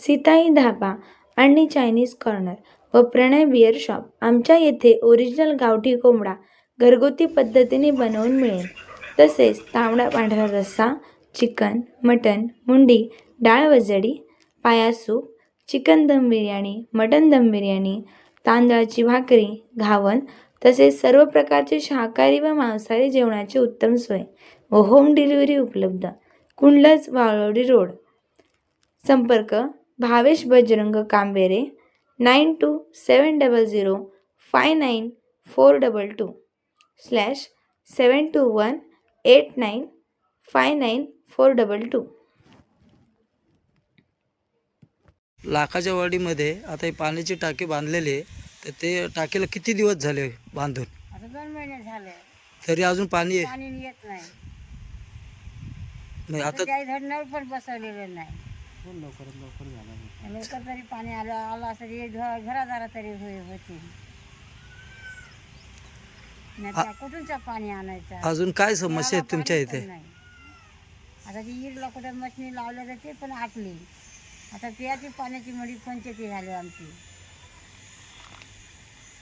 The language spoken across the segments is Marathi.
सीताई धाबा आणि चायनीज कॉर्नर व प्रणय बिअर शॉप आमच्या येथे ओरिजिनल गावठी कोंबडा घरगुती पद्धतीने बनवून मिळेल. तसेच तांबडा पांढरा रस्सा चिकन मटन मुंडी डाळ वजडी पाया सूप चिकन दम बिर्याणी मटन दम बिर्याणी तांदळाची भाकरी घावन तसेच सर्व प्रकारचे शाकाहारी व मांसाहारी जेवणाची उत्तम सोय व होम डिलिव्हरी उपलब्ध. कुंडलज वाळवडी रोड. संपर्क Bhavesh Bajrang Kambere nine two seven double zero five nine four double two slash seven two one eight nine five nine four double two. लाखाच्या वाडीमध्ये आता ही पाण्याची टाकी बांधलेली आहे तर ते टाकीला किती दिवस झाले बांधून? आता दोन महिने झाले. तरी अजून पाणी आहे. पाणी येत नाही. म्हणजे आता पण बसवलेले नाही. लवकर तरी पाणी आलं आलं असं तरी घरादारा तरी होय होती. नाही कुठूनचं पाणी आणायचं? अजून काय समस्या आहेत तुमच्या इथे? नाही. आता ती इरला कुठं मशनी लावल्या तर ते पण आटली. आता पियाची पाण्याची मडी पंचायती झाली आमची.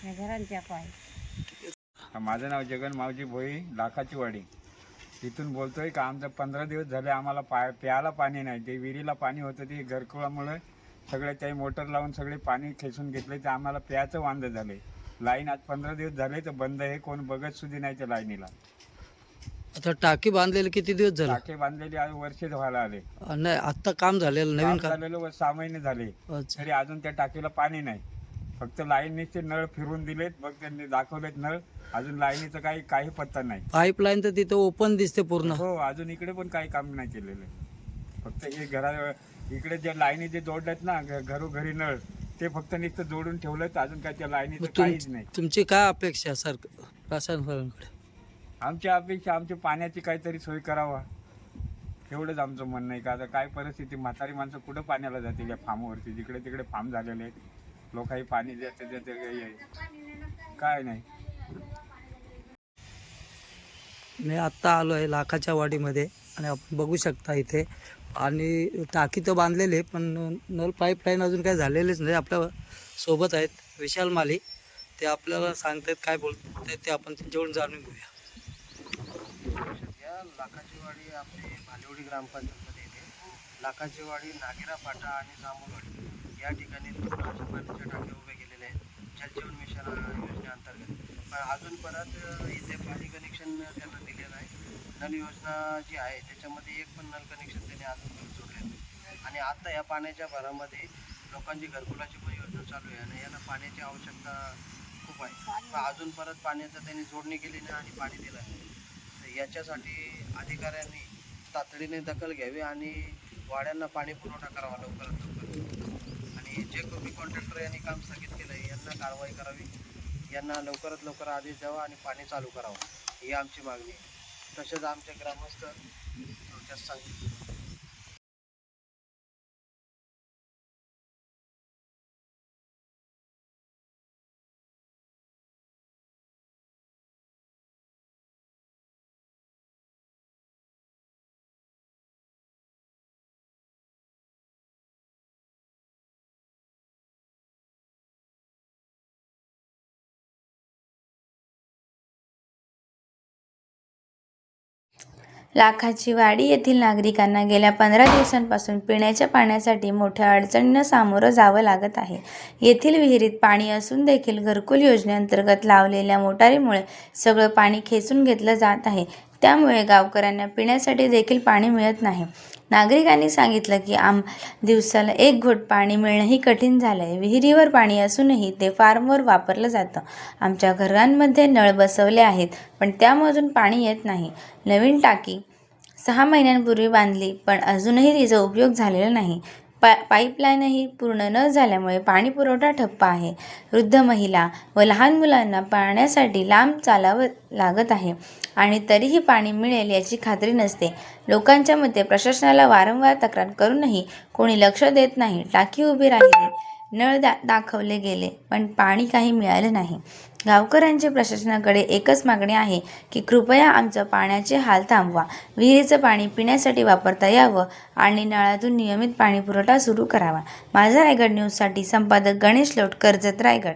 या घरांच्या पाय. माझं नाव जगन मावजी भोई लाखाची वाडी इथून बोलतोय का आमचं पंधरा दिवस झाले आम्हाला पाय प्यायला पाणी नाही. ते विहिरीला पाणी होतं ते घरकुळामुळे सगळे काही मोटर लावून सगळे पाणी खेचून घेतले तर आम्हाला प्यायचं वांद झाले. लाईन आज पंधरा दिवस झाले तर बंद आहे कोण बघत सुद्धा नाही त्या लाईनीला. आता टाकी बांधलेली किती दिवस झाले? टाके बांधलेली आज वर्ष व्हायला आले. नाही आत्ता काम झालेलं नवीन काम काम? झालेलं व सहा महिने झाले. अच्छा. तरी अजून त्या टाकीला पाणी नाही. फक्त लाईनीचे नळ फिरून दिलेत मग त्यांनी दाखवलेत नळ. अजून लाईनीचं काही काही पत्ता नाही. पाईपलाईन तर तिथं ओपन दिसते पूर्ण. हो अजून इकडे पण काही काम नाही केलेलं. फक्त हे घरा इकडे ज्या लाईनी जे जोडल्यात ना घ- घरोघरी नळ ते फक्त नुसतं जोडून ठेवलेत अजून काय त्या लाईनीचं तुम- काहीच नाही. तुमची काय अपेक्षा सर प्रशासनाकडे आमच्या अपेक्षा आमच्या पाण्याची काहीतरी सोय करावा. एवढंच आमचं म्हणणं आहे का आता काय परिस्थिती म्हातारी माणसं कुठं पाण्याला जातील या फार्मवरती? जिकडे तिकडे फार्म झालेले आहेत. लोकही पाणी देते देते काय नाही. मी आत्ता आलो आहे लाखाच्या वाडीमध्ये आणि आपण बघू शकता इथे आणि टाकी तर बांधलेली आहे पण नल पाईपलाईन अजून काही झालेलेच नाही. आपल्यासोबत आहेत विशाल माली. ते आपल्याला सांगतायत काय बोलतात ते आपण त्यांच्याकडून जाणून घेऊया. या लाखाची आपली भालेवडी ग्रामपंचायतमध्ये येते. लाखाचीवाडी नागिरा नागेरा फाटा आणि जांभूळवाडी या ठिकाणी दोन पाण्याच्या टाक्या उभ्या केलेल्या आहेत. जलजीवन मिशन योजनेअंतर्गत. पण अजून परत इथे पाणी कनेक्शन त्यांना नल योजना जी आहे त्याच्यामध्ये एक पण नल कनेक्शन त्यांनी अजून जोडलेलं नाही. आणि आता या पाण्याच्या भरामध्ये लोकांची घरकुलाची पण योजना चालू आहे आणि यांना पाण्याची आवश्यकता खूप आहे. पण अजून परत पाण्याचं त्यांनी जोडणी केली नाही आणि पाणी दिलं नाही. तर याच्यासाठी अधिकाऱ्यांनी तातडीने दखल घ्यावी आणि वाड्यांना पाणी पुरवठा करावा लवकरात लवकर. आणि जे कोणी कॉन्ट्रॅक्टर यांनी काम स्थगित केलं आहे यांना कारवाई करावी. यांना लवकरात लवकर आदेश द्यावा आणि पाणी चालू करावं. ही आमची मागणी आहे. तसेच आमचे ग्रामस्थ थोडक्यात सांगतील. लाखाची वाडी येथील नागरिकांना गेल्या पंधरा दिवसांपासून पिण्याच्या पाण्यासाठी मोठ्या अडचणींना सामोरं जावं लागत आहे. येथील विहिरीत पाणी असून देखील घरकुल योजनेअंतर्गत लावलेल्या मोटारीमुळे सगळं पाणी खेचून घेतलं जात आहे. त्यामुळे गावकऱ्यांना पिण्यासाठी देखील पाणी मिळत नाही. नागरिकांनी सांगितलं की आम दिवसाला एक घोट पाणी मिळणंही कठीण झालं आहे विहिरीवर पाणी असूनही ते फार्मवर वापरलं जातं. आमच्या घरांमध्ये नळ बसवले आहेत पण त्यामधून पाणी येत नाही. नवीन टाकी सहा महिन्यांपूर्वी बांधली पण अजूनही तिचा उपयोग झालेला नाही. पा पाईपलाईनही पूर्ण न झाल्यामुळे पाणी पुरवठा ठप्प आहे. वृद्ध महिला व लहान मुलांना पाण्यासाठी लांब चालावं लागत आहे आणि तरीही पाणी मिळेल याची खात्री नसते. लोकांच्या मते प्रशासनाला वारंवार तक्रार करूनही कोणी लक्ष देत नाही. टाकी उभी राहिली. नळ दा दाखवले गेले पण पाणी काही मिळालं नाही. गावकऱ्यांची प्रशासनाकडे एकच मागणी आहे की कृपया आमचं पाण्याचे हाल थांबवा. विहिरीचं पाणी पिण्यासाठी वापरता यावं आणि नळातून नियमित पाणी पुरवठा सुरू करावा. माझा रायगड न्यूजसाठी संपादक गणेश लोट कर्जत रायगड.